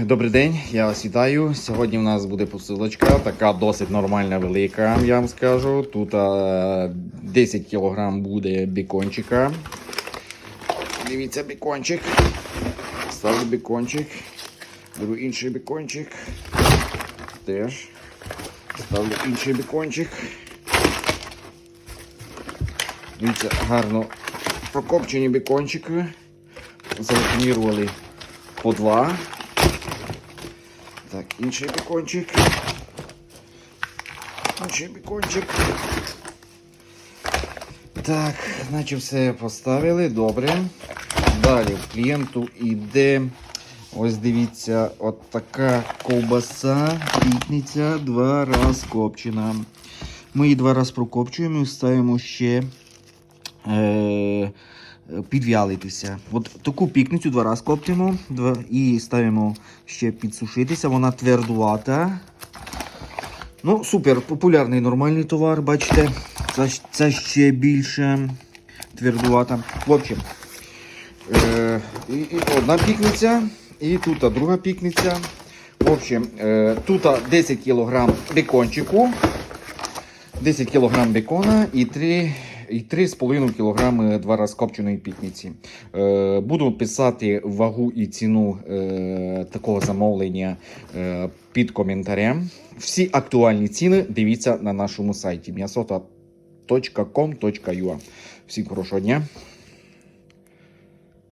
Добрий день, я вас вітаю. Сьогодні в нас буде посилочка, така досить нормальна, велика, я вам скажу. Тут е, 10 кг буде бікончика. Дивіться бікончик. Ставлю бікончик. Беру інший бікончик. Теж. Ставлю інший бікончик. Дивіться, гарно прокопчені бікончики. Завакумірували по два. Так, інший бікончик. Інший бікончик. Так, наче все поставили, добре. Далі в клієнту йде, ось дивіться, от така ковбаса, пітниця, два раз копчена. Ми її два рази прокопчуємо і ставимо ще е, підвялитися. От таку пікницю два рази коптимо і ставимо ще підсушитися. Вона твердувата. Ну, супер, популярний нормальний товар, бачите. Це, це ще більше твердувата. В общем, е, і, і одна пікниця, і тут друга пікниця. В общем, е, тут 10 кг бекончику, 10 кг бекона і 3 і 3,5 кг два раз копченої пітниці. Е, буду писати вагу і ціну е, такого замовлення е, під коментарем. Всі актуальні ціни дивіться на нашому сайті m'ясота.com.ua. Всім хорошого дня!